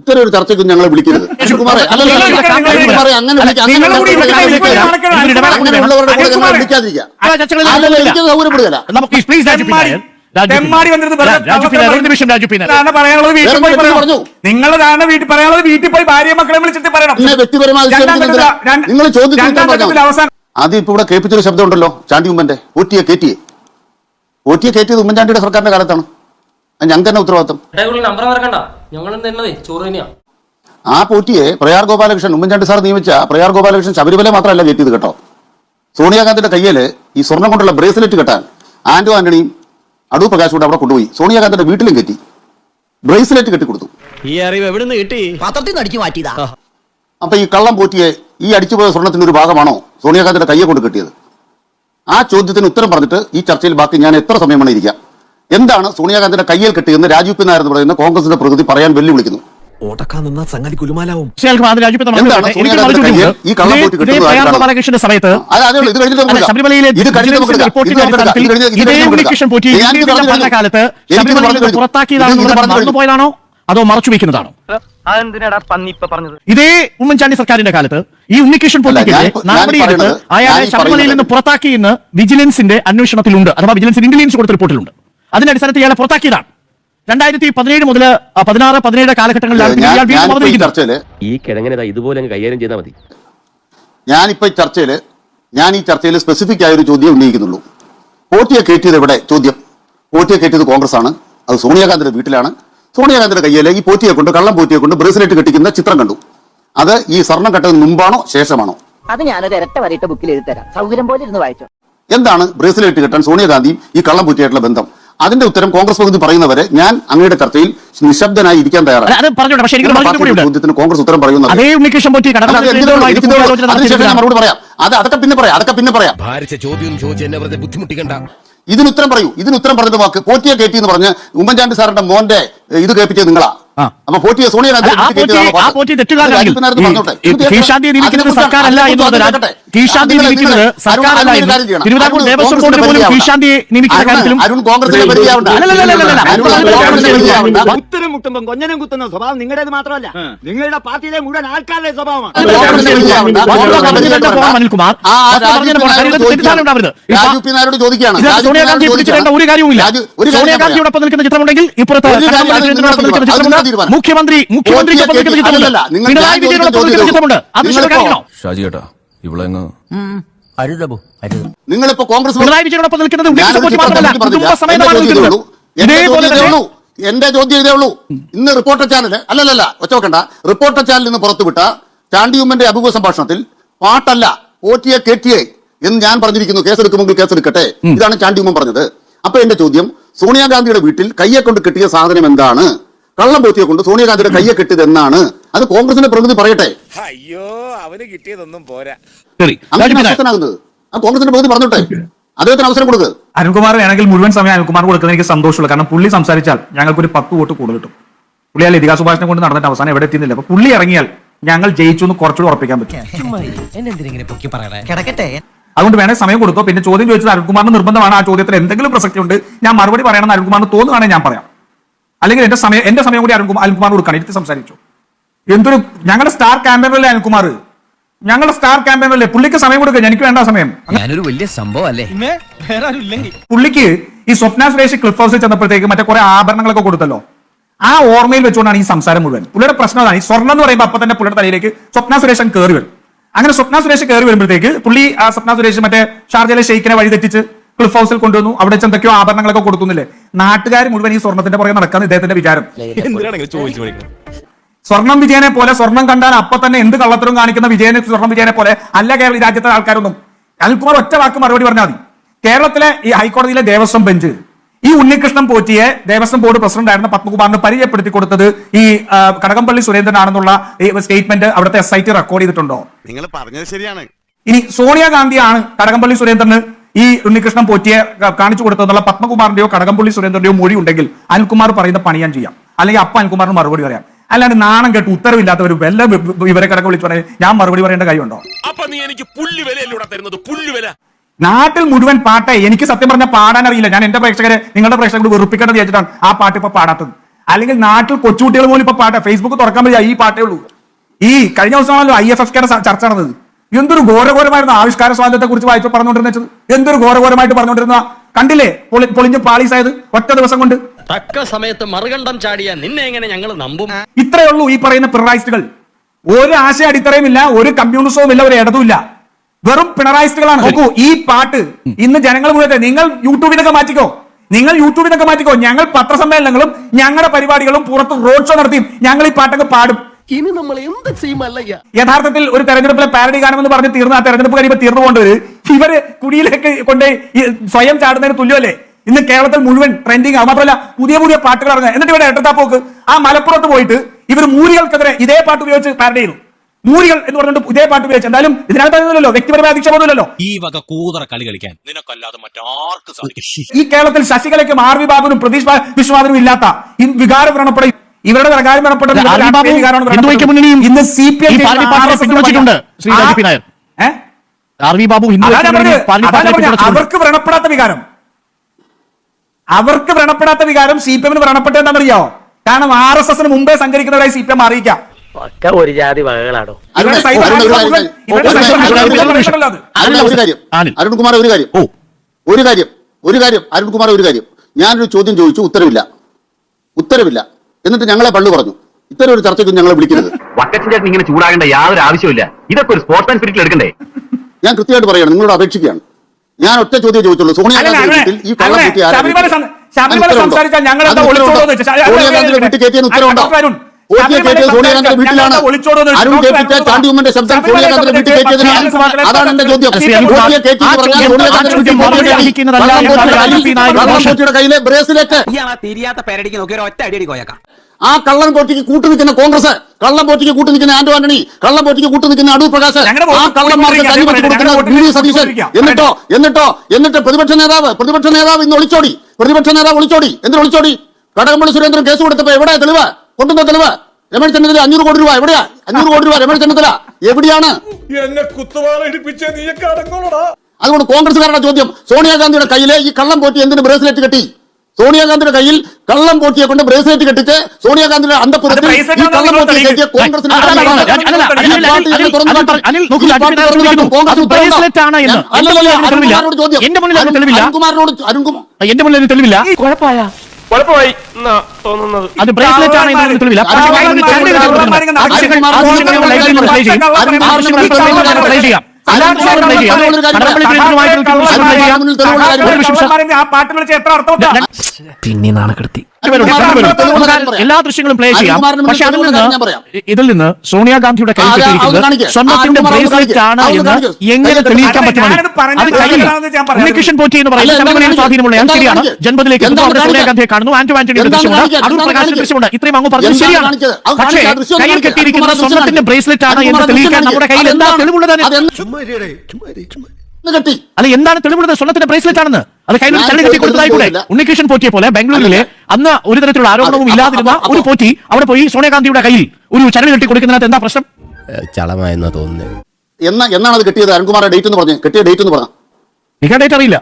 ഇത്തരം ഒരു ചർച്ചയ്ക്ക് ഞങ്ങളെ വിളിക്കരുത്. കുമാറെ കുമാറെ അങ്ങനെ. അങ്ങനെയുള്ളവരുടെ കൂടെ ഞങ്ങളെ വിളിക്കാതിരിക്കുക. എനിക്ക് സൗകര്യപ്പെടുകയില്ല. പറയാനുള്ളത് വീട്ടിൽ പറയാനുള്ളത് വീട്ടിൽ പോയി ഭാര്യ മക്കളെ വിളിച്ചിട്ട് പറയണം. നിങ്ങൾ? അവസാനം ആദ്യം ഇപ്പൊ ഇവിടെ കേൾപ്പിച്ചൊരു ശബ്ദം ഉണ്ടല്ലോ. ചാണ്ടി ഉമ്മന്റെ ഒറ്റിയെ കയറ്റിയെ ഒറ്റിയെ കയറ്റിയത് ഉമ്മൻചാണ്ടിയുടെ സർക്കാരിന്റെ കാലത്താണ്. ഞങ്ങൾക്ക് തന്നെ ഉത്തരവാദിത്തം നമ്പർ മറക്കണ്ട. ഞങ്ങൾ തന്നതേ ചോറ് തന്നെയാ. ആ പോറ്റിയെ പ്രയാർ ഗോപാലകൃഷ്ണൻ ഉമ്മൻചാണ്ടി സാർ നിയമിച്ച പ്രയാർ ഗോപാലകൃഷ്ണൻ ശബരിമല മാത്രമല്ല കയറ്റിയത് കേട്ടോ. സോണിയാഗാന്ധിയുടെ കയ്യിൽ ഈ സ്വർണം കൊണ്ടുള്ള ബ്രേസ്ലെറ്റ് കെട്ടാൻ ആന്റോ ആന്റണിയും അടു പ്രകാശ് കൂടെ അവിടെ കൊണ്ടുപോയി. സോണിയാഗാന്ധിയുടെ വീട്ടിലും കെട്ടി. ബ്രേസ്ലെറ്റ് കെട്ടി കൊടുത്തു ഈ അറിവ് എവിടെ നിന്ന് കിട്ടി? പത്രത്തിൽ നിന്ന് അടിച്ചു മാറ്റിയതാ. അപ്പൊ ഈ കള്ളം പോറ്റിയെ ഈ അടിച്ചുപോയ സ്വർണത്തിന്റെ ഒരു ഭാഗമാണോ സോണിയാഗാന്ധിയുടെ കയ്യെ കൊണ്ട് കെട്ടിയത്? ആ ചോദ്യത്തിന് ഉത്തരം പറഞ്ഞിട്ട് ഈ ചർച്ചയിൽ ബാക്കി ഞാൻ എത്ര സമയം വേണം ഇരിക്കാം. എന്താണ് സോണിയാഗാന്ധിയുടെ കയ്യിൽ കിട്ടിയെന്ന് രാജീവ് പി നായർ എന്ന് പറയുന്ന കോൺഗ്രസിന്റെ പ്രകൃതി പറയാൻ വെല്ലുവിളിക്കുന്നു? ഓടക്കാൻ നിന്നാ സംഗതി കുലുമാലാവും. ശ്രീ അൽകുമാർ, അത് വിജിലൻസിന്റെ മറച്ചു വെക്കുന്നതാണോ അതെന്തിനാടാ പന്നി ഇപ്പൊ പറഞ്ഞത്? ഇതേ ഉമ്മൻചാണ്ടി സർക്കാരിന്റെ കാലത്ത് ഈ ഉണ്ണികൃഷ്ണൻ പൊട്ടിക്കെതിരെ നടപടിയെടുത്ത് അയാളെ ശബരിമലയിൽ നിന്ന് പുറത്താക്കിയെന്ന് പുറത്താക്കി എന്ന് വിജിലൻസിന്റെ അന്വേഷണത്തിലുണ്ട്. അഥവാ വിജിലൻസിന് ഇന്റലിജൻസ് കൊടുത്ത റിപ്പോർട്ടിലുണ്ട്. അതിന്റെ അടിസ്ഥാനത്തിൽ ഇയാളെ പുറത്താക്കിയതാണ്. രണ്ടായിരത്തി പതിനേഴ് മുതൽ പതിനാറ് പതിനേഴ് കാലഘട്ടങ്ങളിലാണ് ഈ ചർച്ചയിൽ ഈ കിഴങ്ങനെ ഇതുപോലെ അങ്ങ് കൈകാര്യം ചെയ്താൽ മതി. ഞാനിപ്പോ ഈ ചർച്ചയിൽ ഞാൻ ഈ ചർച്ചയിൽ സ്പെസിഫിക് ആയ ഒരു ചോദ്യം ഉന്നയിക്കുന്നുള്ളൂ. പോറ്റിയെ കയറ്റിയത് എവിടെ? ചോദ്യം. പോറ്റിയെ കയറ്റിയത് കോൺഗ്രസ് ആണ് അത് സോണിയാഗാന്ധിയുടെ വീട്ടിലാണ്. സോണിയാഗാന്ധിയുടെ കയ്യിൽ ഈ പോറ്റിയെ കൊണ്ട് കള്ളം പോറ്റിയെ കൊണ്ട് ബ്രേസ്ലെറ്റ് കെട്ടിക്കുന്ന ചിത്രം കണ്ടു. അത് ഈ സ്വർണം കെട്ടതിന് മുമ്പാണോ ശേഷമാണോ? അത് ഞാനൊരു ഇരട്ട വരയിട്ട ബുക്കിൽ എഴുതി തരാം സൗകര്യം പോലെ ഇരുന്ന് വായിച്ചോ. എന്താണ് ബ്രേസ്ലെറ്റ് കെട്ടാൻ സോണിയാഗാന്ധിയും ഈ കള്ളം പോറ്റിയായിട്ടുള്ള ബന്ധം? അതിന്റെ ഉത്തരം കോൺഗ്രസ് പകുതി പറയുന്നവരെ ഞാൻ അങ്ങയുടെ ചർച്ചയിൽ നിശബ്ദനായി ഇരിക്കാൻ തയ്യാറാണ്. കോൺഗ്രസ് ഉത്തരം പറയുന്നു മറുപടി പറയാം. അത് അതൊക്കെ പിന്നെ പറയാം. അതൊക്കെ പിന്നെ പറയാം. ഭാരിച്ച ചോദ്യം ചോദിച്ച് എന്നെ വെറുതെ ബുദ്ധിമുട്ടിക്കണ്ട. ഇതിന് ഉത്തരം പറയൂ. ഇതിനുത്തരം പറഞ്ഞത് വാക്ക്. പോറ്റിയെ കയറ്റി എന്ന് പറഞ്ഞ് ഉമ്മൻചാണ്ടി സാറിന്റെ മോന്റെ ഇത് കേൾപ്പിച്ചത് നിങ്ങളാ. ആ. അപ്പൊ പോറ്റിയെ സോണിയാഗാന്ധി അല്ല, ആ കയറ്റിയതാണോ പോറ്റി- പാട്ട്? ആ പോറ്റി തെറ്റുകാരനാണെങ്കിൽ രാജീവ് നേരത്തെ ഈ- പറഞ്ഞോട്ടെ. ഈ ഇത് കേൾക്കാം. കീഴ്ശാന്തി നിയമിക്കുന്നത് അതിനെക്കുറിച്ച് സർക്കാരല്ല എന്നുള്ളത്. തിരുവിതാംകൂർ ദേവസ്വം പോലും നിയമിക്കുന്ന അരുൺ- കാര്യത്തിലും മുട്ടുമ്പോൾ കൊഞ്ഞനം കുത്തുന്ന സ്വഭാവം നിങ്ങളുടേത് മാത്രമല്ല. നിങ്ങളുടെ പാർട്ടിയിലെ മുഴുവൻ ആൾക്കാരുടെ സ്വഭാവമാണ്. അനിൽകുമാർ. ഒരു. കാര്യവുമില്ല. സോണിയാഗാന്ധിയോടൊപ്പം നിൽക്കുന്ന ചിത്രമുണ്ടെങ്കിൽ ഇപ്പുറത്ത് നിൽക്കുന്ന. ചിത്രമുണ്ട് മുഖ്യമന്ത്രി അത് നിങ്ങളിപ്പോ- കോൺഗ്രസ് എന്റെ ചോദ്യം ഇതേ ഉള്ളൂ. ഇന്ന് റിപ്പോർട്ടർ ചാനൽ അല്ലല്ലല്ല ഒച്ച വെക്കണ്ട. റിപ്പോർട്ടർ ചാനൽ നിന്ന് പുറത്തുവിട്ട ചാണ്ടിയുമ്മന്റെ അഭിമുഖ സംഭാഷണത്തിൽ പാട്ടല്ല ഓറ്റിയെ കെട്ടിയെ എന്ന് ഞാൻ പറഞ്ഞിരിക്കുന്നു. കേസെടുക്കുമെങ്കിൽ കേസെടുക്കട്ടെ. ഇതാണ് ചാണ്ടിയുമ്മൻ പറഞ്ഞത്. അപ്പൊ എന്റെ ചോദ്യം സോണിയാഗാന്ധിയുടെ വീട്ടിൽ കയ്യെ കൊണ്ട് കിട്ടിയ സാധനം എന്താണ്? കള്ളം പോത്തിയെ കൊണ്ട് സോണിയാഗാന്ധിയുടെ കയ്യെ കെട്ടിയത് എന്നാണ്. അത് കോൺഗ്രസിന്റെ പ്രതിനിധി പറയട്ടെ. അയ്യോ അവന് കിട്ടിയതൊന്നും പോരാ. അങ്ങനെ ആ കോൺഗ്രസിന്റെ പ്രതിനിധി പറഞ്ഞോട്ടെ. അദ്ദേഹത്തിന് അവസരം കൊടുക്കുക അരുൺകുമാർ വേണമെങ്കിൽ മുഴുവൻ സമയം അരുൺകുമാർ കൊടുക്കുന്നത് എനിക്ക് സന്തോഷമുള്ളൂ. കാരണം പുള്ളി സംസാരിച്ചാൽ ഞങ്ങൾക്ക് ഒരു പത്ത് വോട്ട് കൂടുതൽ കിട്ടും. പുള്ളി ആ ലതികാ സുഭാഷിനെ കൊണ്ട് നടന്നിട്ട് അവസാനം എവിടെ എത്തിയില്ല അപ്പൊ പുള്ളി ഇറങ്ങിയാൽ ഞങ്ങൾ ജയിച്ചു എന്ന് കുറച്ചുകൂടി ഉറപ്പിക്കാൻ പറ്റും. അതുകൊണ്ട് വേണേ സമയം കൊടുത്തോ. പിന്നെ ചോദ്യം ചോദിച്ചത് അരുൺകുമാറിന് നിർബന്ധമാണ്. ആ ചോദ്യത്തിൽ എന്തെങ്കിലും പ്രസക്തി ഉണ്ട് ഞാൻ മറുപടി പറയണമെന്ന് അരുൺകുമാറിന് തോന്നുകയാണെങ്കിൽ ഞാൻ പറയാം. അല്ലെങ്കിൽ എന്റെ സമയം എന്റെ സമയം കൂടി അരുൺകുമാർ അരുൺകുമാർ കൊടുക്കണം. എടുത്ത് സംസാരിച്ചു. എന്തൊരു ഞങ്ങളുടെ സ്റ്റാർ ക്യാമ്പയിനല്ലേ അനിൽകുമാർ ഞങ്ങളുടെ സ്റ്റാർ ക്യാമ്പയിനല്ലേ? പുള്ളിക്ക് സമയം കൊടുക്കുക എനിക്ക് വേണ്ട സമയം. ഞാനൊരു വലിയ സംഭവം അല്ലേ? പുള്ളിക്ക് ഈ സ്വപ്ന സുരേഷ് ക്ലിഫ് ഹൗസിൽ ചെന്നപ്പോഴത്തേക്ക് മറ്റേ കുറെ ആഭരണങ്ങളൊക്കെ കൊടുത്തല്ലോ. ആ ഓർമ്മയിൽ വെച്ചുകൊണ്ടാണ് ഈ സംസാരം മുഴുവൻ. പുള്ളിയുടെ പ്രശ്നം അതാണ്. ഈ സ്വർണം എന്ന് പറയുമ്പോൾ അപ്പൊ തന്നെ പുള്ളിയുടെ തലയിലേക്ക് സ്വപ്ന സുരേഷൻ കയറി വരും. അങ്ങനെ സ്വപ്ന സുരേഷ് കയറി വരുമ്പോഴത്തേക്ക് പുള്ളി ആ സ്വപ്ന സുരേഷ് മറ്റേ ഷാർജയിലെ ഷെയ്ക്കിനെ വഴി തെറ്റിച്ച് ക്ലിഫ് ഹൗസിൽ കൊണ്ടുവന്നു. അവിടെ വെച്ച് എന്തൊക്കെയോ ആഭരണങ്ങളൊക്കെ കൊടുക്കുന്നില്ലേ? നാട്ടുകാർ മുഴുവൻ ഈ സ്വർണത്തിന്റെ പുറകെ നടക്കാന്ന് ഇദ്ദേഹത്തിന്റെ വിചാരം. സ്വർണം വിജയനെ പോലെ സ്വർണം കണ്ടാൽ അപ്പൊ തന്നെ എന്ത് കള്ളത്തരം കാണിക്കുന്ന വിജയനെ സ്വർണം വിജയനെ പോലെ? അല്ല കേരള ഈ രാജ്യത്തെ ആൾക്കാരൊന്നും. അനിൽകുമാർ ഒറ്റ വാക്ക് മറുപടി പറഞ്ഞാൽ മതി. കേരളത്തിലെ ഈ ഹൈക്കോടതിയിലെ ദേവസ്വം ബെഞ്ച് ഈ ഉണ്ണികൃഷ്ണൻ പോറ്റിയെ ദേവസ്വം ബോർഡ് പ്രസിഡന്റായിരുന്ന പത്മകുമാറിന് പരിചയപ്പെടുത്തി കൊടുത്തത് ഈ കടകംപള്ളി സുരേന്ദ്രൻ ആണെന്നുള്ള സ്റ്റേറ്റ്മെന്റ് അവിടുത്തെ എസ് ഐ ടി റെക്കോർഡ് ചെയ്തിട്ടുണ്ടോ? നിങ്ങൾ പറഞ്ഞത് ശരിയാണ്. ഇനി സോണിയാഗാന്ധിയാണ് കടകംപള്ളി സുരേന്ദ്രന് ഈ ഉണ്ണികൃഷ്ണൻ പോറ്റിയെ കാണിച്ചു കൊടുത്തതെന്നുള്ള പത്മകുമാറിന്റെയോ കടകംപള്ളി സുരേന്ദ്രന്റെയോ മൊഴി ഉണ്ടെങ്കിൽ അനിൽകുമാർ പറയുന്ന പണി ഞാൻ ചെയ്യാം. അല്ലെങ്കിൽ അപ്പ അനിൽകുമാറിന് മറുപടി പറയാം. അല്ലാണ്ട് നാണം കേട്ട് ഉത്തരവില്ലാത്തവർ വല്ല ഇവരെ കടക്കെ വിളിച്ചു പറയാൻ ഞാൻ മറുപടി പറയേണ്ട കാര്യമുണ്ടോ? അപ്പൊ നീ എനിക്ക് തരുന്നത്? നാട്ടിൽ മുഴുവൻ പാട്ടേ എനിക്ക് സത്യം പറഞ്ഞാൽ പാടാൻ അറിയില്ല. ഞാൻ എന്റെ പ്രേക്ഷകരെ നിങ്ങളുടെ പ്രേക്ഷകരോട് വെറുപ്പിക്കേണ്ടത് വിചാരിച്ചിട്ടാണ് ആ പാട്ട് ഇപ്പൊ പാടാത്തത്. അല്ലെങ്കിൽ നാട്ടിൽ കൊച്ചുകുട്ടികൾ പോലും ഇപ്പൊ പാട്ട് ഫേസ്ബുക്ക് തുറക്കാൻ പറ്റിയ ഈ പാട്ടേ ഉള്ളൂ. ഈ കഴിഞ്ഞ ദിവസമാണല്ലോ ഐ എഫ് എഫ് കെയുടെ ചർച്ച നടന്നത്. എന്തൊരു ഘോരഘോരമായിരുന്നു ആവിഷ്കാര സ്വാതന്ത്ര്യത്തെ കുറിച്ച് വായിച്ചു പറഞ്ഞുകൊണ്ടിരുന്നത് എന്തൊരു ഘോരഘോരമായിട്ട് പറഞ്ഞുകൊണ്ടിരുന്ന കണ്ടില്ലേ? പൊളി പൊളിഞ്ഞ് പാളീസായത് ഒറ്റ ദിവസം കൊണ്ട്. തക്ക സമയത്ത് മറുകണ്ഠം ചാടിയ നിന്നെ എങ്ങനെ ഞങ്ങൾ നമ്പും? ഇത്രയേ ഉള്ളൂ ഈ പറയുന്ന പിണറായിസ്റ്റുകൾ. ഒരു ആശയ അടിത്തറയുമില്ല ഒരു കമ്മ്യൂണിസവും ഇല്ല ഒരു ഇടതുമില്ല. വെറും പിണറായിസ്റ്റുകളാണ്. നോക്കൂ ഈ പാട്ട് ഇന്ന് ജനങ്ങൾ മുഴുവൻ നിങ്ങൾ യൂട്യൂബിലൊക്കെ മാറ്റിക്കോ. നിങ്ങൾ യൂട്യൂബിലൊക്കെ മാറ്റിക്കോ. ഞങ്ങൾ പത്രസമ്മേളനങ്ങളും ഞങ്ങളുടെ പരിപാടികളും പുറത്ത് റോഡ് ഷോ നടത്തിയും ഞങ്ങൾ ഈ പാട്ടൊക്കെ പാടും. ഇനി നമ്മൾ എന്ത് ചെയ്യുമല്ലയ്യ യഥാർത്ഥത്തിൽ ഒരു തെരഞ്ഞെടുപ്പിലെ പാരഡി ഗാനമെന്ന് പറഞ്ഞ് തീർന്ന ആ തെരഞ്ഞെടുപ്പ് കഴിയുമ്പോൾ തീർന്നു പോകേണ്ടവര് ഇവർ കുടിയിലേക്ക് കൊണ്ട് സ്വയം ചാടുന്നതിന് തുല്യമല്ലേ? ഇന്ന് കേരളത്തിൽ മുഴുവൻ ട്രെൻഡിങ് ആ. മാത്രമല്ല പുതിയ പുതിയ പാട്ടുകൾ ഇറങ്ങുക. എന്നിട്ട് ഇവിടെ എട്ടത്താപ്പോക്ക് ആ മലപ്പുറത്ത് പോയിട്ട് ഇവർ മൂരികൾക്കെതിരെ ഇതേ പാട്ട് ഉപയോഗിച്ച് പാരഡി ചെയ്തു. മൂരികൾ എന്ന് പറഞ്ഞിട്ട് ഇതേ പാട്ട് ഉപയോഗിച്ച്. എന്തായാലും ഇതിനകത്തല്ലോ വ്യക്തിപരമായ അധിക്ഷേപമൊന്നുമില്ലല്ലോ. ഈ വക കൂതറ കളി കളിക്കാൻ നിനക്കല്ലാതെ മറ്റാർക്കും ഈ കേരളത്തിൽ ശശികലയ്ക്കും ആർ വി ബാബുനും പ്രതീഷ് വിശ്വാസനും വിശ്വനാഥനും ഇല്ലാത്ത ഈ വികാരം വ്രണപ്പെടും ഇവരുടെ പ്രകാരം ഇന്ന് സി പി അവർക്ക് വ്രണപ്പെടാത്ത വികാരം. അവർക്ക് വ്രണപ്പെടാത്ത വികാരം സി പി എമ്മിന് വ്രണപ്പെട്ട എന്താണെന്നറിയോ? കാരണം ആർ എസ് എസിന് മുമ്പേ സഞ്ചരിക്കുന്നവരായി സി പി എം അറിയിക്കാം. ഒരു ജാതി. അരുൺകുമാർ ഒരു കാര്യം. ഓ. ഒരു കാര്യം. ഒരു കാര്യം. അരുൺകുമാർ ഒരു കാര്യം. ഞാനൊരു ചോദ്യം ചോദിച്ചു. ഉത്തരവില്ല. ഉത്തരവില്ല. എന്നിട്ട് ഞങ്ങളെ പള്ളു പറഞ്ഞു ഇത്തരം ഒരു ചർച്ചയ്ക്ക് ഞങ്ങളെ വിളിക്കരുത് വക്കച്ചൻ ചേട്ടൻ ഇങ്ങനെ ചൂടാകേണ്ട യാതൊരു ആവശ്യമില്ല ഇതൊക്കെ ഒരു സ്പോർട്സ്മാൻ സ്പിരിറ്റിൽ എടുക്കണ്ടേ ഞാൻ കൃത്യമായിട്ട് പറയുകയാണ് നിങ്ങളോട് അപേക്ഷിക്കുകയാണ് ഞാൻ ഒറ്റ ചോദ്യം ചോദിച്ചുള്ളൂ സോണിയാണ് വീട്ടിൽ ഈ കള്ളക്കുട്ടി വീട്ടിൽ? സോണിയാഗാന്ധിയുടെ ഉത്തരവുണ്ടോ അരുൺ, സോണിയാഗാന്ധിയുടെ വീട്ടിലാണ് ചാണ്ടി ശബ്ദം സോണിയാഗാന്ധിയുടെ വീട്ടിൽ കയറ്റിയതിനാണ് അതാണ് എന്റെ ചോദ്യം സോണിയാഗാന്ധിയുടെ കയ്യിലെ തിരിയാത്ത പേരടിക്ക് നോക്കി ഒറ്റ അടിയടി കോയക്കാം ആ കള്ളൻ പോറ്റിക്ക് കൂട്ടു നിൽക്കുന്ന കോൺഗ്രസ് കള്ളം പോറ്റിക്ക് കൂട്ടു നിൽക്കുന്ന ആന്റോ ആന്റണി കള്ളം പോറ്റിക്ക് കൂട്ടു നിൽക്കുന്ന അടൂർ പ്രകാശ് ആ കള്ളന്മാർക്ക് കഞ്ഞി വെച്ച് കൊടുക്കുന്ന വി ഡി സതീശൻ. എന്നിട്ടോ എന്നിട്ടോ എന്നിട്ട് പ്രതിപക്ഷ നേതാവ് പ്രതിപക്ഷ നേതാവ് ഇന്ന് ഒളിച്ചോടി പ്രതിപക്ഷ നേതാവ് ഒളിച്ചോടി. എന്തിനു ഒളിച്ചോടി? കടകംപള്ളി സുരേന്ദ്രൻ കേസ് കൊടുത്തപ്പോ എവിടെ തെളിവ്? കൊണ്ടുവന്ന തെളിവ്? രമേശ് ചെന്നിത്തല അഞ്ഞൂറ് കോടി രൂപ എവിടെയാ? അഞ്ഞൂറ് കോടി രൂപ രമേശ് ചെന്നിത്തല എവിടെയാണ്? എന്നെ കുത്തുവാള ഇടിപ്പിച്ച അതുകൊണ്ട് കോൺഗ്രസ്സുകാരുടെ ചോദ്യം സോണിയാഗാന്ധിയുടെ കയ്യിലെ ഈ കള്ളം പോറ്റി എന്തിന് ബ്രേസ്ലെറ്റ് കെട്ടി? സോണിയാഗാന്ധിയുടെ കയ്യിൽ കള്ളം പോട്ടിയെ കൊണ്ട് ബ്രേസ്ലെറ്റ് കെട്ടിച്ച് സോണിയാഗാന്ധിയുടെ അന്തപുരത്തിൽ ഈ കള്ളം പോട്ടിയെ കെട്ടിയ കോൺഗ്രസിന് മുന്നിൽ അരുൺകുമാറിനോട് തെളിവില്ല. അരുൺകുമാറിനോട് അരുൺകുമാർ എന്റെ മുന്നിൽ അതിന് തെളിവില്ല കുഴപ്പമായി തോന്നുന്നത് അത് ബ്രേസ്ലെറ്റ് ആണ് തെളിവില്ല പാട്ട് വിളിച്ച് എത്ര അർത്ഥമുണ്ട് പിന്നെ നാണക്കെടുത്തി എല്ലാ ദൃശ്യങ്ങളും പ്ലേ ചെയ്യാം പക്ഷെ അതിൽ നിന്ന് ഞാൻ പറയാം. ഇതിൽ നിന്ന് സോണിയാഗാന്ധിയുടെ കൈ കിട്ടിയിരിക്കുന്നത് കാണിക്ക്. സ്വർണത്തിന്റെ ബ്രേസ്ലെറ്റ് ആണ്. എന്ന് എങ്ങനെ. തെളിയിക്കാൻ പറയാം. ഉണ്ണികൃഷ്ണൻ പോറ്റി എന്ന് പറയുന്നത് എന്താണ് ശബരിമലയിൽ? സ്വാധീനമുള്ള ഞാൻ ശരിയാണ്? ജന്മത്തിലേക്ക് സോണിയാഗാന്ധിയെ കാണുന്നു ആന്റോ ആന്റണിയുടെ ദൃശ്യമുണ്ട്? അടൂർ പ്രകാശിന്റെ ദൃശ്യമുണ്ട് ഇത്രയും അങ്ങ് പറഞ്ഞത് എന്താണ് ശരിയാണ് പക്ഷേ കയ്യിൽ കാണിക്ക്. കെട്ടിയിരിക്കുന്ന സ്വർണത്തിന്റെ ബ്രേസ്ലെറ്റ് ആണ് എന്ന് തെളിയിക്കാൻ നമ്മുടെ കയ്യിൽ എന്താ അതെന്താണ്? കെട്ടി. അല്ല എന്താണ് തെളിവുള്ളത്? സ്വർണത്തിന്റെ ബ്രേസ്ലെറ്റ് ആണെന്ന്. അത് കയ്യിൽ ഞാൻ കെട്ടി കൊടുത്തതായി കൂടെ ഉണ്ണികൃഷ്ണൻ പോറ്റിയെ പോലെ ബാംഗ്ലൂരിലെ അന്ന് ഒരു തരത്തിലുള്ള ആരോപണവും ഇല്ലാതിരുന്ന ഒരു പോറ്റി അവിടെ പോയി സോണിയാഗാന്ധിയുടെ കയ്യിൽ ഒരു ചരട് കെട്ടി കൊടുക്കുന്നതിനകത്ത് എന്താ പ്രശ്നം? ചളമായെന്നാ തോന്നുന്നത് എന്നാ എന്നാണ് അത് കിട്ടിയത്? അരുൺകുമാറിന്റെ ഡേറ്റ് എന്ന് പറഞ്ഞു. കിട്ടിയ ഡേറ്റ് എന്ന് പറഞ്ഞു? നിങ്ങൾ ഡേറ്റ് അറിയില്ല.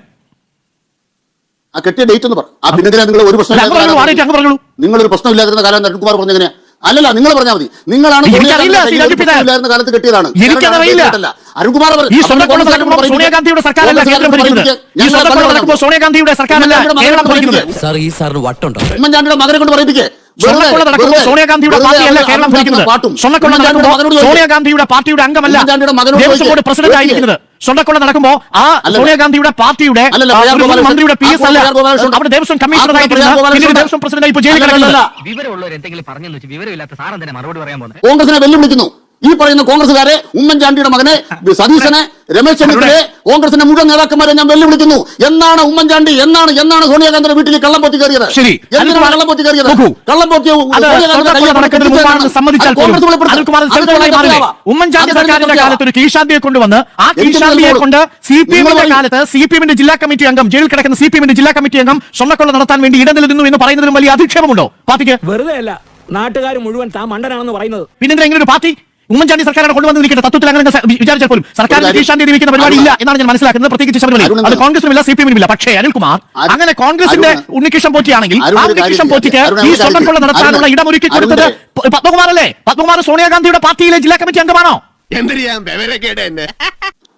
ആ കെട്ടിയ ഡേറ്റ് എന്ന് പറഞ്ഞു. ആ പിന്നെ നിങ്ങൾ ഒരു പ്രശ്നം. നിങ്ങൾ ഒരു പ്രശ്നമില്ലാതിരുന്ന കാലം അരുൺകുമാർ പറഞ്ഞ എങ്ങനെയാ? അല്ലല്ല നിങ്ങൾ പറഞ്ഞാൽ മതി. നിങ്ങളാണ് കാലത്ത് കെട്ടിയതാണ്. അരുൺകുമാർ ഈ. സോണിയാഗാന്ധിയുടെ സർക്കാരല്ല ഭരിക്കുന്നത്. ഈ സോണിയാഗാന്ധിയുടെ സർക്കാരല്ല കേരളം ഭരിക്കുന്നത്. സാർ ഈ സാറിന് വട്ടുണ്ടോ ഉമ്മൻചാണ്ടിയുടെ മകനെ കൊണ്ട് പറയിപ്പിക്കേ. സ്വർണക്കൊള്ള നടക്കുമ്പോൾ സോണിയാഗാന്ധിയുടെ പാർട്ടിയല്ല കേരളം ഭരിക്കുന്നത് സ്വർണക്കൊള്ള നടക്കുമ്പോൾ സോണിയാഗാന്ധിയുടെ പാർട്ടിയുടെ അംഗമല്ല ദേവസ്വം ബോർഡ് പ്രസിഡന്റ് ആയിരിക്കുന്നത് സ്വർണക്കൊള്ള നടക്കുമ്പോൾ ആ. സോണിയാഗാന്ധിയുടെ പാർട്ടിയുടെ. മന്ത്രിയുടെ പി എസ് അല്ല. അവിടെ ദേവസ്വം. പിന്നീട് ദേവസ്വം പ്രസിഡന്റ് ഇപ്പോൾ ജയിലിൽ കിടക്കുന്നത് വിവരമുള്ളവർ എന്തെങ്കിലും വെച്ച് വിവരമില്ലാത്ത സാറൻ തന്നെ മറുപടി പറയാൻ പോകുന്നത് കോൺഗ്രസിനെ വെല്ലുവിളിക്കുന്നു ഈ പറയുന്ന കോൺഗ്രസ്സുകാരെ ഉമ്മൻചാണ്ടിയുടെ മകനെ സതീശനെ രമേശ് ചെന്നിത്തലയെ കോൺഗ്രസിന്റെ മുഴുവൻ നേതാക്കന്മാരെ ഞാൻ വെല്ലുവിളിക്കുന്നു. എന്നാണ് ഉമ്മൻചാണ്ടി എന്നാണ് എന്നാണ് സോണിയാഗാന്ധിയുടെ വീട്ടിൽ കള്ളം പൊത്തി കയറിയത്? ശരി. എന്തിനാണ് കള്ളം പൊത്തി കയറിയത്. കള്ളം പൊത്തിയ ഉമ്മൻചാണ്ടി സർക്കാരിന്റെ കാലത്ത് ഒരു കീഴ്ശാന്തിയെ കൊണ്ടുവന്ന് ആ എനിക്ക് കൊണ്ട് സി പി എമ്മിന്റെ കാലത്ത് സി പി എമ്മിന്റെ ജില്ലാ കമ്മിറ്റി അംഗം ജയിലിൽ കിടക്കുന്ന സി പി എമ്മിന്റെ ജില്ലാ കമ്മിറ്റി അംഗം സ്വർണക്കൊള്ള നടത്താൻ വേണ്ടി ഇടനിലനിന്നു എന്ന് പറയുന്നതിലും വലിയ അധിക്ഷേപമുണ്ടോ? പാർട്ടിക്ക്? വെറുതെ അല്ല നാട്ടുകാർ മുഴുവൻ താ മണ്ടനാണെന്ന് പറയുന്നത്. പിന്നെന്താ എങ്ങനെ ഒരു പാർട്ടി? ഉമ്മൻചാണ്ടി സർക്കാരാണ് കൊണ്ടുവന്ന് കൊണ്ടുവന്നിരിക്കുന്നത് തത്വത്തിൽ അങ്ങനെ വിചാരിച്ചാൽ പോലും സർക്കാർ കീഴ്ശാന്തി നിയമിക്കുന്ന പരിപാടി ഇല്ല എന്നാണ് ഞാൻ മനസ്സിലാക്കുന്നത്. പ്രത്യേകിച്ച് ശബരിമല അത് കോൺഗ്രസിനും ഇല്ല സി പി എമ്മിനും ഇല്ല പക്ഷേ അനിൽകുമാർ അങ്ങനെ കോൺഗ്രസിന്റെ ഉണ്ണികൃഷ്ണൻ പോറ്റിയാണെങ്കിൽ ആ ഉണ്ണികൃഷ്ണൻ പോറ്റിക്ക് ഈ സ്വർണക്കൊള്ള നടത്താനുള്ള ഇടമൊരുക്കി കൊടുത്തത് പത്മകുമാർ അല്ലേ പത്മകുമാറല്ലേ? പത്മകുമാർ സോണിയാഗാന്ധിയുടെ പാർട്ടിയിലെ ജില്ലാ കമ്മിറ്റി അംഗമാണോ?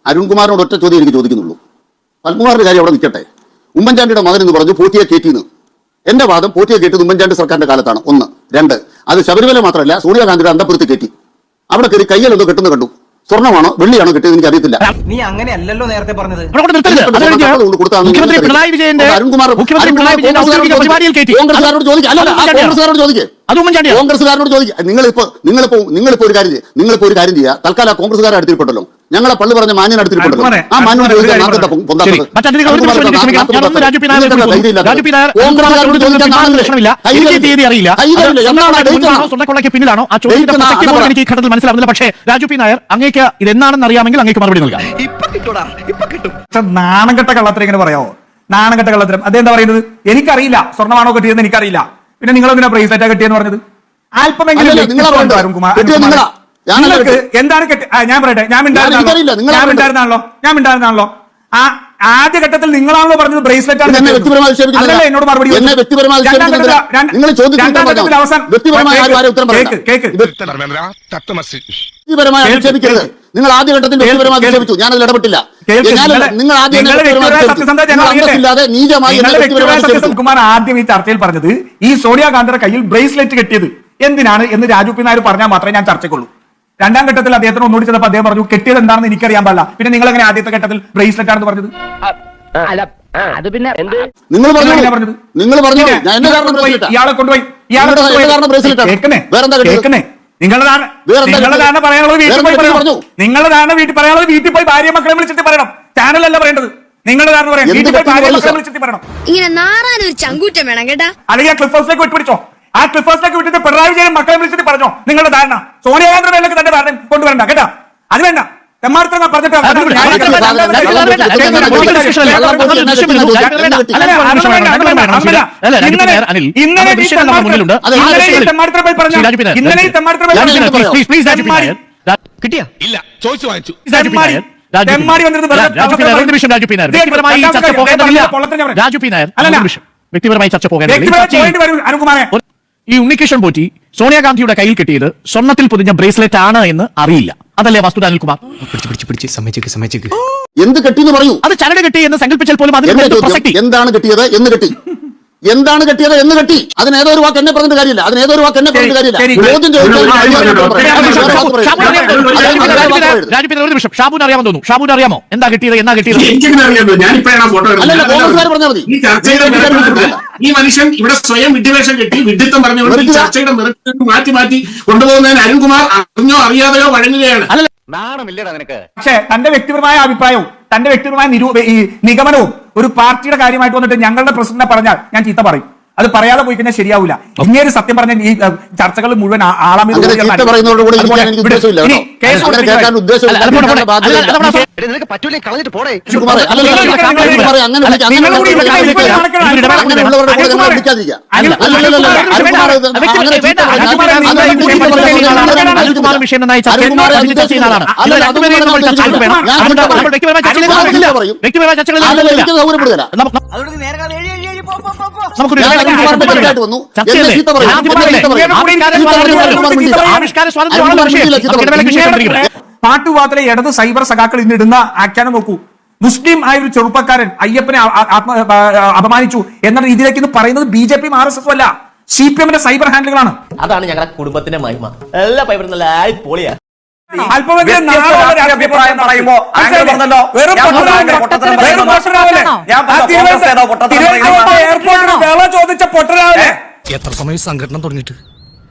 അരുൺകുമാറിനോട് ഒറ്റ ചോദ്യം എനിക്ക് ചോദിക്കുന്നുള്ളൂ. പത്മകുമാറിന്റെ കാര്യം അവിടെ നിൽക്കട്ടെ. ഉമ്മൻചാണ്ടിയുടെ മകൻ എന്ന് പറഞ്ഞു പോറ്റിയെ കയറ്റിന്ന് എന്റെ വാദം പോറ്റിയെ കയറ്റിയത് ഉമ്മൻചാണ്ടി സർക്കാരിന്റെ കാലത്താണ്. ഒന്ന്. രണ്ട്. അത് ശബരിമല മാത്രമല്ല സോണിയാഗാന്ധിയുടെ അന്തപുരത്ത് കയറ്റി അവിടെ കയറി കയ്യിൽ എന്തോ കെട്ടുന്ന കണ്ടു. സ്വർണമാണോ വെള്ളിയാണോ കിട്ടിയത് എനിക്ക് അറിയത്തില്ല. നീ അങ്ങനെയല്ലോ നേരത്തെ പറഞ്ഞത്. മുഖ്യമന്ത്രി പിണറായി വിജയന്റെ അരുൺകുമാർ മുഖ്യമന്ത്രി പിണറായി വിജയന്റെ ഔദ്യോഗിക പരിപാടിയിൽ കയറ്റി. കോൺഗ്രസ്സുകാരോട് ചോദിക്കുക അല്ലല്ല ആ കോൺഗ്രസ്സുകാരോട് ചോദിക്കുക അത് ഉമ്മൻചാണ്ടിയാണ്. കോൺഗ്രസ്സുകാരോട് ചോദിക്കുക നിങ്ങളിപ്പോ നിങ്ങളിപ്പോ നിങ്ങളിപ്പോ ഒരു കാര്യം ചെയ്യ്. നിങ്ങളിപ്പോ ഒരു കാര്യം ചെയ്യുക തൽക്കാലം കോൺഗ്രസ്സുകാരെ അടുത്തിരിപ്പുണ്ടല്ലോ. ഞങ്ങളെ പള്ളി പറഞ്ഞ മാന്യൻ ആ മാന്യൻ പിന്നിലാണോ? ആ ചോദ്യത്തിന്റെ. എനിക്ക് ഈ ഘട്ടത്തിൽ മനസ്സിലാവുന്നില്ല. പക്ഷേ രാജു പി നായർ അങ്ങേക്ക് ഇത് എന്നാണെന്ന് അറിയാമെങ്കിൽ അങ്ങേക്ക് മറുപടി നൽകാം. നാണംകെട്ട കള്ളത്തരം ഇങ്ങനെ പറയാവോ? നാണംകെട്ട കള്ളത്തരം. അദ്ദേഹം എന്താ പറയുന്നത്? എനിക്കറിയില്ല. സ്വർണമാണോ കെട്ടിയതെന്ന് എനിക്കറിയില്ല. പിന്നെ നിങ്ങൾ പ്രൈസ് ബ്രേസ്ലെറ്റാ കെട്ടിയെന്ന് പറഞ്ഞത്? അല്പമെങ്കിലും നിങ്ങൾക്ക് എന്താണ് ഞാൻ പറയട്ടെ. ഞാൻ നിങ്ങളാ ഞാൻ മിണ്ടായിരുന്നാണല്ലോ ഞാൻ മിണ്ടായിരുന്നാണല്ലോ ആ ആദ്യഘട്ടത്തിൽ നിങ്ങളാണല്ലോ പറഞ്ഞത് ബ്രേസ്ലെറ്റ് ആണ് എന്നെ. വ്യക്തിപരമായി ആക്ഷേപിക്കുന്നില്ല. എന്നോട് മറുപടി എന്നെ? വ്യക്തിപരമായി ആക്ഷേപിക്കുന്നില്ല. നിങ്ങൾ ഉത്തരം അവസാനം വ്യക്തിപരമായി ആരും ആരും ഉത്തരം. കേക്ക് വ്യക്തിപരമായി ആക്ഷേപിക്കരുത് നിങ്ങൾ ആദ്യ ഘട്ടത്തിൽ വ്യക്തിപരമായി കേൾക്ക്. ഞാൻ അതിൽ ഇടപെട്ടില്ല നിങ്ങൾ ആദ്യം ആക്ഷേപിച്ചു. നീചമായി ആക്ഷേപിച്ചു കുമാർ ആദ്യം ഈ ചർച്ചയിൽ പറഞ്ഞത് ഈ സോണിയാ ഗാന്ധിയുടെ കയ്യിൽ ബ്രേസ്ലെറ്റ് കെട്ടിയത് എന്തിനാണ് എന്ന് രാജു പി നായർ പറഞ്ഞാൽ മാത്രമേ ഞാൻ ചർച്ചയ്ക്കുള്ളൂ. രണ്ടാം ഘട്ടത്തിൽ അദ്ദേഹത്തിന് ഒന്നുകൂടി ചെന്നപ്പോൾ അദ്ദേഹം പറഞ്ഞു കെട്ടിയത് എന്താണെന്ന് എനിക്കറിയാൻ പാടില്ല. പിന്നെ നിങ്ങൾ എങ്ങനെ ആദ്യത്തെ ഘട്ടത്തിൽ ബ്രേസ്ലെറ്റ് ആണെന്ന് പറഞ്ഞത്? അത് പിന്നെ എന്ത്? നിങ്ങൾ പറഞ്ഞു? നിങ്ങൾ പറഞ്ഞു ഞാൻ എന്നെ ഇയാളെ കാരണം കൊണ്ടുപോയി-. ഇയാളെ കൊണ്ടുപോയി നിങ്ങളതാണ് നിങ്ങളതാണ്? പറയാനുള്ളത് വീട്ടിൽ പോയി പറയണം? നിങ്ങളതാണ് വീട്ടിൽ പറയാനുള്ളത് വീട്ടിൽ പോയി ഭാര്യ മക്കളെ വിളിച്ചിട്ട് പറയണം. ചാനലല്ല പറയേണ്ടത്. നിങ്ങളതാണ് പറയാം. വീട്ടിൽ പോയി ഭാര്യ? മക്കളെ വിളിച്ചിട്ട് പറയണം. ഇങ്ങനെ നാറാനൊരു ചങ്കൂറ്റം വേണം കേട്ടാ. അല്ലെങ്കിൽ ക്ലിഫ് ഹൗസിലേക്ക് വിട്ടുപിടിച്ചോ ആ ക്ലിഫ് ഹൗസിലേക്ക് വിട്ടിട്ട് പിണറായി വിജയൻ മക്കളെ വിളിച്ചിട്ട് പറഞ്ഞോ? നിങ്ങളുടെ ധാരണ. സോണിയാഗാന്ധി മേലേക്ക് തന്റെ ധാരണ കൊണ്ടുവരണ്ട കേട്ടാ? അത് വേണ്ട. തെമ്മാർത്തങ്ങ പറഞ്ഞിട്ട് ഇന്നലെ- ഇന്നലെ കിട്ടിയാ? ഇല്ല ചോദിച്ചു വാങ്ങിച്ചു. രാജു പിന്നായർ. ഇത് വ്യക്തിപരമായി ചർച്ച കാര്യം, ഈ ഉണ്ണികൃഷ്ണൻ പോറ്റി സോണിയാഗാന്ധിയുടെ കയ്യിൽ കിട്ടിയത് സ്വർണത്തിൽ പൊതിഞ്ഞ ബ്രേസ്ലെറ്റ് ആണ് എന്ന് അറിയില്ല. അതല്ലേ വസ്തുത അനിൽകുമാർ എന്ത് കെട്ടി കെട്ടിന്ന് പറയൂ? അത് ചരട് കെട്ടി എന്ന് സങ്കല്പിച്ചാൽ പോലും അതിന് എന്താണ് കെട്ടിയത് എന്ന് കെട്ടി. എന്താണ് കെട്ടിയത് എന്ന് കെട്ടി. അതിന് ഏതോ ഒരു വാക്ക് എന്നെ പറഞ്ഞിട്ട് കാര്യമില്ല. അതിന് ഏതോ ഒരു വാക്ക് എന്നെ പറഞ്ഞിട്ട് കാര്യമില്ല. ചോദ്യം ചോദിച്ചാൽ. ഷാബുവിന് അറിയാൻ തോന്നുന്നു. ഷാബുവിന് അറിയാമോ? എന്താ കിട്ടിയത്? എന്നാ കിട്ടിയത്? അല്ലല്ല കോൺഗ്രസ്സുകാർ പറഞ്ഞാൽ മതി. ഈ മനുഷ്യൻ ഇവിടെ സ്വയം വിദ്വേഷം കെട്ടി വിഡിത്തം പറഞ്ഞുകൊണ്ട് ചർച്ചയുടെ മാറ്റി മാറ്റി കൊണ്ടുപോകുന്നതിന് അരുൺകുമാർ അറിഞ്ഞോ അറിയാതെയോ വഴങ്ങുകയാണ്. നാണമില്ലടാ നിനക്ക്. പക്ഷേ തന്റെ വ്യക്തിപരമായ അഭിപ്രായവും തന്റെ വ്യക്തിപരമായ ഈ നിഗമനവും ഒരു പാർട്ടിയുടെ കാര്യമായിട്ട് വന്നിട്ട് ഞങ്ങളുടെ പ്രസിഡന്റിനെ പറഞ്ഞാൽ ഞാൻ ചീത്ത പറയും. അത് പറയാതെ പോയി കഴിഞ്ഞാൽ ശരിയാവില്ല ഇങ്ങനെ സത്യം പറഞ്ഞ ഈ ചർച്ചകൾ മുഴുവൻ വ്യക്തിപരമായ ചർച്ചകളിലേക്ക് അതുകൊണ്ട് നേരെ പോ പോ പോ പോ. പാട്ടുപാത്തിലെ ഇടത് സൈബർ സഖാക്കൾ ഇന്ന് ഇടുന്ന ആഖ്യാനം നോക്കൂ. മുസ്ലിം ആയ ഒരു ചെറുപ്പക്കാരൻ അയ്യപ്പനെ അപമാനിച്ചു എന്ന രീതിയിലേക്ക് ഇന്ന് പറയുന്നത് ബി ജെ പിയും ആർ എസ് എഫും അല്ല. സി പി എമ്മിന്റെ സൈബർ ഹാൻഡിലുകളാണ്. അതാണ് ഞങ്ങളുടെ കുടുംബത്തിന്റെ മഹിമ. എല്ലാ പൈപ്പറും നല്ല പൊളിയാ അഭിപ്രായം പറയുമ്പോ തിരുവനന്തപുരം എയർപോർട്ടിൽ വില ചോദിച്ച പൊട്ടനാവല്ലേ എത്ര സമയം സംഘടന തുടങ്ങിയിട്ട്?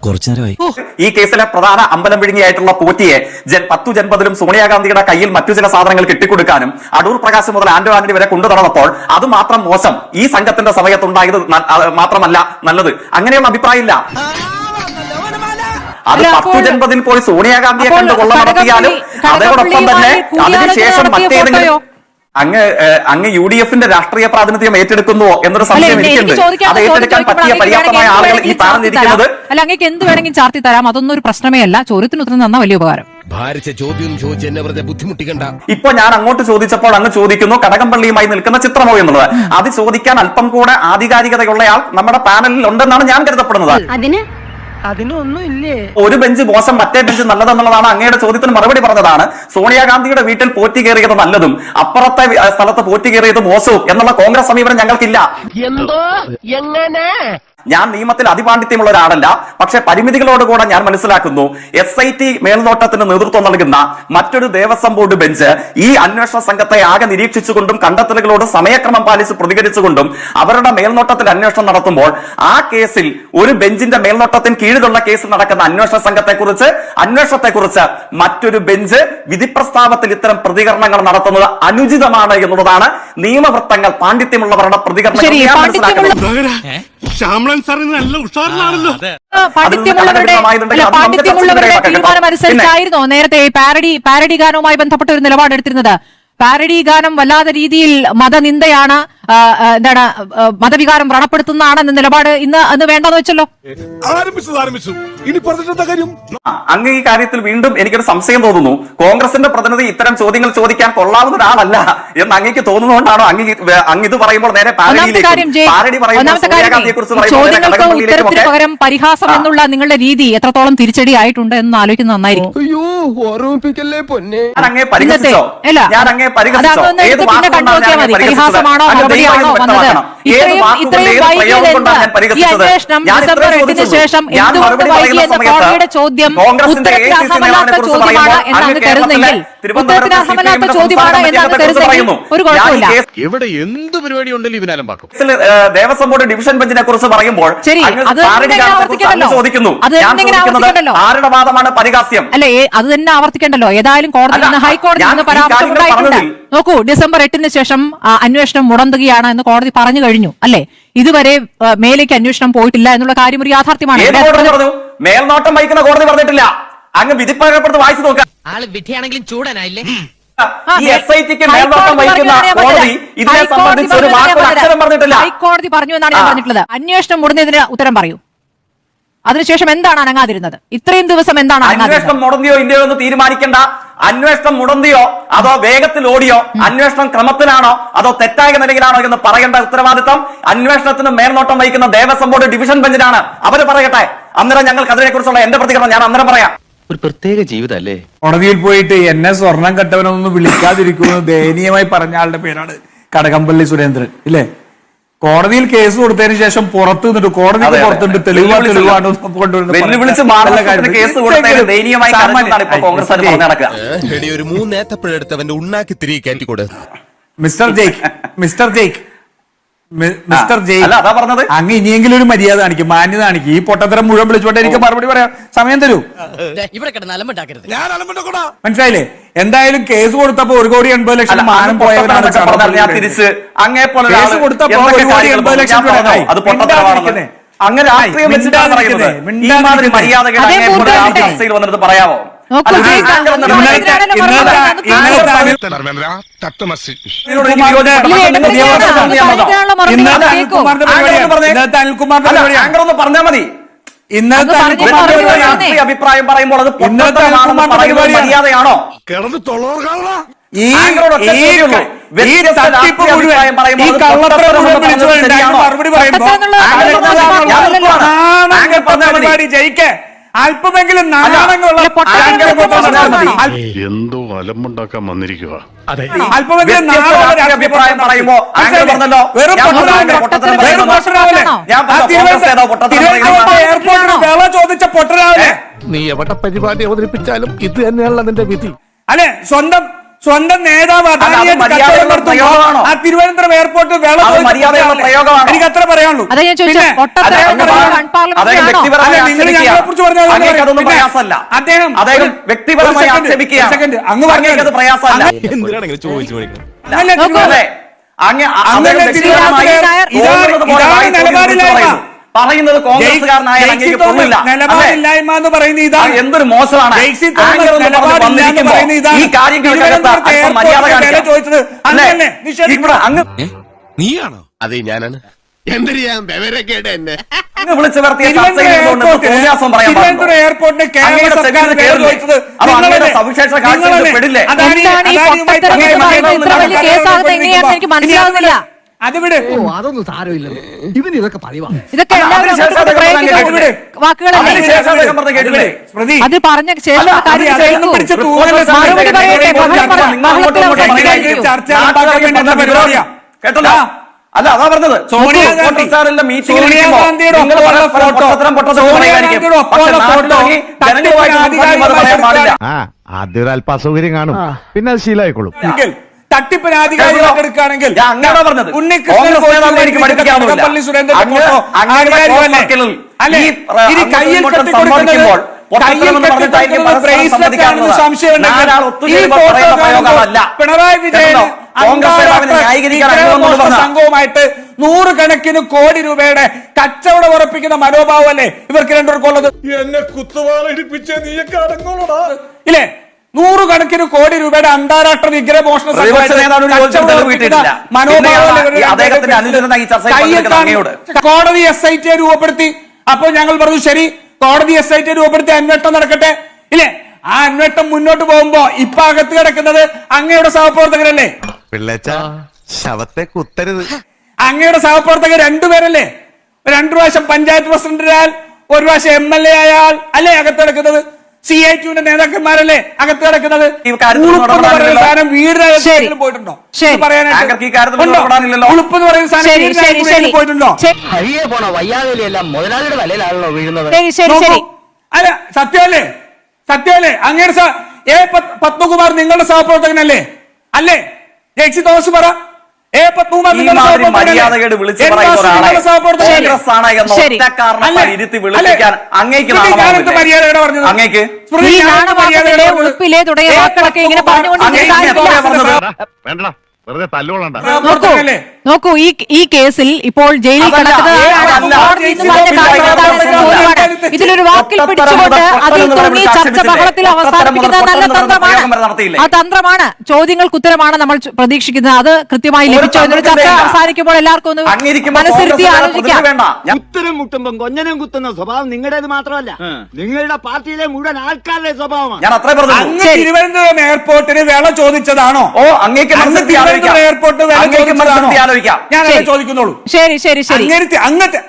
കുറച്ചു നേരമായി ഈ കേസിലെ പ്രധാന അമ്പലം വിഴുങ്ങിയായിട്ടുള്ള പോറ്റിയെ ജൻ പത്തു ജൻപതിലും സോണിയാഗാന്ധിയുടെ കയ്യിൽ മറ്റു ചില സാധനങ്ങൾ കിട്ടിക്കൊടുക്കാനും അടൂർ പ്രകാശ് മുതൽ ആന്റോ ആന്റണി വരെ കൊണ്ടു നടന്നപ്പോൾ അത് മാത്രം മോശം. ഈ സംഘത്തിന്റെ സമയത്തുണ്ടായത് മാത്രമല്ല നല്ലത്. അങ്ങനെയുള്ള അഭിപ്രായമില്ല. അത് പത്തു ജന്മത്തിൽ പോയി സോണിയാഗാന്ധിയെ കണ്ട് കൊള്ള നടത്തിയാലും അതോടൊപ്പം തന്നെ അതിനുശേഷം മറ്റേതെങ്കിലും അങ്ങ് അങ്ങ് യു ഡി എഫിന്റെ രാഷ്ട്രീയ പ്രാതിനിധ്യം ഏറ്റെടുക്കുന്നുവോ എന്നൊരു സംശയം എനിക്ക് എനിക്കുണ്ട്. അത് ഏറ്റെടുക്കാൻ പറ്റിയ പര്യാപ്തമായ ആളുകൾ ഈ പറഞ്ഞിരിക്കുന്നത് അല്ല അങ്ങേക്ക് എന്ത് വേണമെങ്കിലും ചാർത്തി തരാം അതൊന്നും ഒരു പ്രശ്നമേ അല്ല. ചോദ്യത്തിന് ഉത്തരം തന്ന വലിയ ഉപകാരം. ഭാരിച്ച ചോദ്യം ചോദിച്ച് എന്നെ വെറുതെ ബുദ്ധിമുട്ടിക്കണ്ട. ഇപ്പൊ ഞാൻ അങ്ങോട്ട് ചോദിച്ചപ്പോൾ അങ്ങ് ചോദിക്കുന്നു കടകംപള്ളിയുമായി നിൽക്കുന്ന ചിത്രമോ എന്നുള്ളത്. അത് ചോദിക്കാൻ അല്പം കൂടെ ആധികാരികതയുള്ളയാൾ നമ്മുടെ പാനലിൽ ഉണ്ടെന്നാണ് ഞാൻ കരുതപ്പെടുന്നത്. അതിന് അതിനൊന്നും ഇല്ലേ? ഒരു ബെഞ്ച് മോശം മറ്റേ ബെഞ്ച് നല്ലതെന്നുള്ളതാണ് അങ്ങയുടെ ചോദ്യത്തിന് മറുപടി പറഞ്ഞതാണ്. സോണിയാഗാന്ധിയുടെ വീട്ടിൽ പോറ്റി കയറിയത് നല്ലതും അപ്പുറത്തെ സ്ഥലത്ത് പോറ്റി കയറിയത് മോശവും എന്നുള്ള കോൺഗ്രസ് സമീപനം ഞങ്ങൾക്കില്ല. എന്തോ? എങ്ങനെ? ഞാൻ നിയമത്തിൽ അതിപാണ്ഡിത്യമുള്ള ഒരാളല്ല പക്ഷെ പരിമിതികളോടുകൂടെ ഞാൻ മനസ്സിലാക്കുന്നു. എസ് ഐ ടി മേൽനോട്ടത്തിന് നേതൃത്വം നൽകുന്ന മറ്റൊരു ദേവസ്വം ബോർഡ് ബെഞ്ച് ഈ അന്വേഷണ സംഘത്തെ ആകെ നിരീക്ഷിച്ചുകൊണ്ടും കണ്ടെത്തലുകളോട് സമയക്രമം പാലിച്ച് പ്രതികരിച്ചുകൊണ്ടും അവരുടെ മേൽനോട്ടത്തിൽ അന്വേഷണം നടത്തുമ്പോൾ ആ കേസിൽ ഒരു ബെഞ്ചിന്റെ മേൽനോട്ടത്തിന് കീഴിലുള്ള കേസിൽ നടക്കുന്ന അന്വേഷണ സംഘത്തെക്കുറിച്ച് അന്വേഷണത്തെക്കുറിച്ച് മറ്റൊരു ബെഞ്ച് വിധിപ്രസ്താവത്തിൽ ഇത്തരം പ്രതികരണങ്ങൾ നടത്തുന്നത് അനുചിതമാണ് എന്നുള്ളതാണ് നിയമവൃത്തങ്ങൾ പാണ്ഡിത്യമുള്ളവരുടെ പ്രതികരണം ശ്യാമളൻ സാർ നല്ല ഉഷാറിലാണല്ലോ. പാണ്ഡിത്യമുള്ളവരുടെ. തീരുമാനം അനുസരിച്ചായിരുന്നോ നേരത്തെ പാരഡി പാരഡി ഗാനവുമായി ബന്ധപ്പെട്ട ഒരു നിലപാടെടുത്തിരുന്നത്. പാരഡി ഗാനം വല്ലാത്ത രീതിയിൽ മതനിന്ദയാണ്. എന്താണ് മതവികാരം വ്രണപ്പെടുത്തുന്നതാണെന്ന നിലപാട് ഇന്ന് അന്ന് വേണ്ടെന്ന് വെച്ചല്ലോ? ആരംഭിച്ചു ഇനി പറഞ്ഞിട്ടെന്താ കാര്യം? അങ്ങ് ഈ കാര്യത്തിൽ വീണ്ടും എനിക്കൊരു സംശയം തോന്നുന്നു. കോൺഗ്രസിന്റെ പ്രതിനിധി ഇത്തരം ചോദ്യങ്ങൾ ചോദിക്കാൻ കൊള്ളാവുന്ന ഒരാളല്ല എന്ന് അങ്ങേക്ക് തോന്നുന്നതുകൊണ്ടാണോ അങ്ങ് അങ്ങ് ഇത് പറയുമ്പോൾ നേരെ ചോദ്യങ്ങൾക്ക് ഉത്തരത്തിന് പകരം പരിഹാസം എന്നുള്ള നിങ്ങളുടെ രീതി എത്രത്തോളം തിരിച്ചടി ആയിട്ടുണ്ട് എന്ന് ആലോചിക്കുന്നത് നന്നായിരിക്കും. അയ്യോ ഓർമ്മിപ്പിക്കല്ലേ പൊന്നെ? ഞാൻ അങ്ങേ പരിഹസിച്ചോ? ഞാൻ അങ്ങേ പരിഹസിച്ചോ? അതൊന്ന് ഏത് വാക്കുകൊണ്ടാണ്? പരിഹാസമാണോ അങ്ങ് മറുപടിയാണോ ദയവായി വന്നത് വ്യക്തമാക്കണം. ഇത്രയും ഇത്രയും വൈകിയത് ഞാൻ എന്താ? ഈ അന്വേഷണം ഡിസംബർ എട്ടിന് ശേഷം ഞാൻ എന്തുകൊണ്ട് മറുപടി വൈകി എന്ന കോടതിയുടെ ചോദ്യം കുറിച്ച് ചോദ്യമാണ് എന്നാണ് കരുതുന്നെങ്കിൽ തിരുവനന്തപുരത്തെ പറയുന്നു. ഒരു കുഴപ്പമില്ല. കേസ് ഇവിടെ എന്ത് പരിപാടി ഉണ്ടല്ലോ ഇതിനാലും പാക്കും ദേവസ്വം ബോർഡ് ഡിവിഷൻ ബെഞ്ചിനെ കുറിച്ച് പറയുമ്പോൾ. ചോദിക്കുന്നു. ഞാൻ ചോദിക്കുന്നത് ആരുടെ വാദമാണ് പരിഹാസ്യം? അല്ല അത് തന്നെ ആവർത്തിക്കണ്ടല്ലോ. ഏതായാലും കോടതി ഹൈക്കോടതി പരാമർശം ഉണ്ടായിട്ടുണ്ട്. നോക്കൂ ഡിസംബർ എട്ടിന് ശേഷം അന്വേഷണം മുടന്തുകയാണ് എന്ന് കോടതി പറഞ്ഞു കഴിഞ്ഞു അല്ലെ? ഇതുവരെ മേലേക്ക് അന്വേഷണം പോയിട്ടില്ല എന്നുള്ള കാര്യം ഒരു യാഥാർത്ഥ്യമാണ്. മേൽനോട്ടം വഹിക്കുന്ന കോടതി പറഞ്ഞിട്ടില്ല. അങ്ങ് വിധിപ്പകരപ്പെടുത്ത് വായിച്ചു നോക്കാം. ആൾ വിധിയാണെങ്കിലും ചൂടനായില്ലേ? ഈ മേ- എസ് ഐ ടിക്ക് മേൽനോട്ടം ഹൈക്കോടതി വഹിക്കുന്ന കോടതി ഇതിനെ സംബന്ധിച്ച് ഒരു വാക്ക് അക്ഷരം പറഞ്ഞിട്ടില്ല. ഹൈക്കോടതി പറഞ്ഞു എന്നാണ് ഞാൻ പറഞ്ഞിട്ടുള്ളത്. അന്വേഷണം മുടങ്ങിയതിന് ഉത്തരം പറയൂ. അതിനുശേഷം എന്താണ് അനങ്ങാതിരുന്നത്? ഇത്രയും ദിവസം എന്താണ് അന്വേഷണം മുടങ്ങിയോ ഇല്ലയോ എന്ന് തീരുമാനിക്കേണ്ട. അന്വേഷണം മുടന്തിയോ അതോ വേഗത്തിൽ ഓടിയോ? അന്വേഷണം ക്രമത്തിലാണോ? അതോ തെറ്റായ നിലയിലാണോ എന്ന് പറയേണ്ട ഉത്തരവാദിത്തം? അന്വേഷണത്തിന് മേൽനോട്ടം വഹിക്കുന്ന ദേവസ്വം ബോർഡ് ഡിവിഷൻ ബെഞ്ചിനാണ് അവർ പറയട്ടെ. അന്നേരം ഞങ്ങൾക്ക് അതിനെ കുറിച്ചുള്ള എന്റെ പ്രതികരണം ഞാൻ അന്നേരം പറയാം. ഒരു പ്രത്യേക ജീവിതല്ലേ കോടതിയിൽ പോയിട്ട് എന്നെ സ്വർണം കെട്ടവനൊന്നും വിളിക്കാതിരിക്കുമെന്ന് ദയനീയമായി പറഞ്ഞ ആളുടെ പേരാണ് കടകംപള്ളി സുരേന്ദ്രൻ ഇല്ലേ? കോടതിയിൽ കേസ് കൊടുത്തതിന് ശേഷം പുറത്തു നിന്നിട്ട് കോടതിക്ക് അതെ. പുറത്തുണ്ട് തെളിവാ തെളിവാണ് കൊണ്ടുവരുന്നത് മിസ്റ്റർ ജെയ്ക്ക് മിസ്റ്റർ ജെയ്ക്ക്. മി- മിസ്റ്റർ ജെയ് അതാ പറഞ്ഞത്. അങ്ങ് ഇനിയെങ്കിലും ഒരു മര്യാദ കാണിക്കും മാന്യത കാണിക്കും. ഈ പൊട്ടത്തരം മുഴുവൻ വിളിച്ചോട്ടെ എനിക്ക് മറുപടി പറയാം. സമയം തരൂ. ഇവിടെ മനസ്സിലായില്ലേ? എന്തായാലും കേസ് കൊടുത്തപ്പോ ഒരു കോടി എൺപത് ലക്ഷം മാനം പോയവരാണ് കേസ് കൊടുത്തപ്പോ ഒരു കോടി എൺപത് ലക്ഷം രൂപ. അങ്ങനെ രാഷ്ട്രീയം വെച്ചിട്ടാണ് പറയുന്നത്. പോലെ ചർച്ചയിൽ വന്നിട്ട് പറയാമോ പറഞ്ഞോ. ഒന്ന് മതി. രാഷ്ട്രീയ അഭിപ്രായം പറയുമ്പോൾ അത്. മര്യാദയാണോ കിടന്ന് ഈ ഈ. തട്ടിപ്പ് മുഴുവൻ കള്ളത്തരം മുഴുവൻ വിളിച്ചു? മറുപടി പറയുമ്പോൾ ജയിക്കേ അല്പമെങ്കിലും. എന്തോ അലമ്പുണ്ടാക്കാൻ വന്നിരിക്കുക അല്പമെങ്കിലും അഭിപ്രായം പറഞ്ഞല്ലോ. എയർപോർട്ടിൽ ചോദിച്ച നീ എവിടെ പരിപാടി അവതരിപ്പിച്ചാലും ഇത് തന്നെയാണല്ലോ നിന്റെ വിധി. അല്ലെ സ്വന്തം സ്വന്തം നേതാവ്? ആ തിരുവനന്തപുരം എയർപോർട്ട്? എനിക്ക് അത്ര പറയാനുള്ളൂ. അദ്ദേഹം? വ്യക്തിപരമായി. അങ്ങ് പറഞ്ഞത്. പ്രയാസമല്ല. അങ്ങനെ പറയുന്നത് കോൺഗ്രസ്സുകാരനായ നിലപാടില്ലായ്മ എന്ന് പറയുന്നത് ആ, ഇതാണ് എന്തൊരു മോശമാണ്. ഈ കാര്യം മര്യാദ ചോദിച്ചത് നീയാണോ? അതെ ഞാനാണ്. എയർപോർട്ടിൽ കേരള സർക്കാർ? ചോദിച്ചത്? സവിശേഷ എനിക്ക് അത് വിട്. അതൊന്നും സാരമില്ല ഇവന് ഇതൊക്കെ ഇതൊക്കെ അല്ല, എല്ലാവരും അങ്ങോട്ട് പ്രയോഗിക്കുന്ന വാക്കുകളല്ലേ അത് പറഞ്ഞ ശേഷം കാര്യം മറുപടി? പറയട്ടെ, ബഹളം പറ- ബഹളത്തിൽ. കേട്ടല്ലോ. അല്ല പറഞ്ഞത്. സോണിയാഗാന്ധി കോൺഗ്രസ്സുകാരുടെ മീറ്റിംഗിൽ ഒപ്പമുള്ള ഫോട്ടോ. ഒപ്പമുള്ള ഫോട്ടോ. തട്ടിപ്പിന് പാടില്ല. ആ ആദ്യം ഒരു അസൗകര്യം കാണും. പിന്നെ അത് ശീലമായിക്കോളും. എങ്കിൽ തട്ടിപ്പിന് ആധികാരികളൊക്കെ എടുക്കുകയാണെങ്കിൽ ഞാൻ അങ്ങനെയാ പറഞ്ഞത്. ഉണ്ണികൃഷ്ണൻ സുരേന്ദ്രൻ അല്ലേ? ഇനി കയ്യിൽ അതല്ല. പിണറായി വിജയൻ. സംഘവുമായിട്ട് നൂറുകണക്കിന് കോടി രൂപയുടെ കച്ചവടം ഉറപ്പിക്കുന്ന മനോഭാവം അല്ലേ ഇവർക്ക് രണ്ടുപേർക്കുള്ളത് എന്നെ കുത്തുവാള നീ കടങ്ങോളാ ഇല്ലേ നൂറുകണക്കിന് കോടി രൂപയുടെ അന്താരാഷ്ട്ര വിഗ്രഹ മോഷണ കോടതി എസ് ഐ ടി രൂപപ്പെടുത്തി. അപ്പൊ ഞങ്ങൾ പറഞ്ഞു ശരി കോടതി എസ് ഐ ടി രൂപപ്പെടുത്തി അന്വേഷണം നടക്കട്ടെ. ഇല്ലേ? ആ അന്വേഷണം മുന്നോട്ട് പോകുമ്പോ ഇപ്പൊ അകത്ത് കിടക്കുന്നത് അങ്ങയുടെ സഹപ്രവർത്തകരല്ലേ? പിള്ളേച്ച ശവത്തെ കുത്തരുത് അങ്ങയുടെ സഹപ്രവർത്തകർ രണ്ടുപേരല്ലേ? രണ്ടു പ്രാവശ്യം പഞ്ചായത്ത് പ്രസിഡന്റ് ഒരു പ്രാവശ്യം എം എൽ എ ആയാൽ അല്ലേ അകത്ത് കിടക്കുന്നത്? സി ഐ ടിയുടെ നേതാക്കന്മാരല്ലേ അകത്ത് കിടക്കുന്നത്? പോയിട്ടുണ്ടോ? ഇത് പറയാനായിട്ട് ഈ കാര്യത്തിൽ ഉണ്ടോ? ഉളുപ്പ് എന്ന് പറയുന്ന സാധനം പോയിട്ടുണ്ടോ? അല്ല സത്യല്ലേ സത്യല്ലേ അങ്ങയുടെ സ- എ പത്മകുമാർ നിങ്ങളുടെ സഹപ്രവർത്തകനല്ലേ? അല്ലേ? ജയ്സി തോമസ് പറ. മര്യാദകേട് വിളിച്ചു പറയുന്ന ഒരാളെ? കോൺഗ്രസ് ആണ് എന്ന. ഒറ്റ കാരണത്താൽ? ഇരുത്തി വിളിപ്പിക്കാൻ അങ്ങേക്ക്? അങ്ങേക്ക് തുടങ്ങിയ വാക്കുകളൊക്കെ ഇങ്ങനെ പത്മകുമാർ നോക്കൂ ഈ ഈ കേസിൽ ഇപ്പോൾ ജയിലിൽ കിടക്കുന്നത്. ഇതിലൊരു വാക്കിൽ പിടിച്ചുകൊണ്ട് അതിൽ തൂങ്ങി ചർച്ച ബഹളത്തിൽ അവസാനിപ്പിക്കുന്നത് നല്ല തന്ത്രമാണ്? ആ തന്ത്രമാണ്. ചോദ്യങ്ങൾക്ക് ഉത്തരമാണ് നമ്മൾ പ്രതീക്ഷിക്കുന്നത്. അത് കൃത്യമായി ലഭിച്ചോ? എന്നൊരു ചർച്ച അവസാനിക്കുമ്പോൾ എല്ലാവർക്കും ഒന്ന് മനസ്സിരുത്തി ആലോചിക്കാം. ഉത്തരം മുട്ടുമ്പം കൊഞ്ഞനും കുത്തുന്ന സ്വഭാവം നിങ്ങളുടേത് മാത്രമല്ല. നിങ്ങളുടെ പാർട്ടിയിലെ മുഴുവൻ ആൾക്കാരുടെ സ്വഭാവമാണ്. തിരുവനന്തപുരം എയർപോർട്ടിന് വേള ചോദിച്ചതാണോ? ഓ അങ്ങേക്ക് അങ്ങ് തിരുവനന്തപുരം ആലോചിക്കാം. എയർപോർട്ട് വില ചോദിച്ചതാണോ? ആലോചിക്കാം ഞാൻ. ചോദിക്കുന്നുള്ളൂ ശരി ശരി ശരി. അങ്ങനത്തെ അങ്ങനത്തെ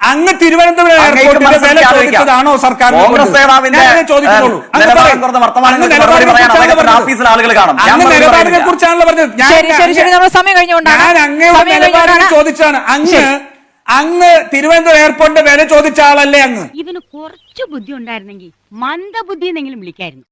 അങ്ങ് തിരുവനന്തപുരം അങ്ങേക്ക് എയർപോർട്ടിന്റെ വില ചോദിച്ചതാണോ സർക്കാർ കോൺഗ്രസ് നേതാവിന്റെ ചോദിക്കുന്നുള്ളൂ നിലപാടിനെ പറഞ്ഞത്. ഓഫീസിലെ ആളുകൾ കാണും. ഞാൻ. കുറിച്ചാണല്ലോ പറഞ്ഞത് ചോദിച്ചാണ്. അങ്ങ് അങ്ങ് തിരുവനന്തപുരം എയർപോർട്ടിന്റെ വില ചോദിച്ച ആളല്ലേ അങ്ങ്? ഇതിന് കുറച്ച് ബുദ്ധി ഉണ്ടായിരുന്നെങ്കിൽ മന്ദബുദ്ധി എന്നെങ്കിലും വിളിക്കായിരുന്നു.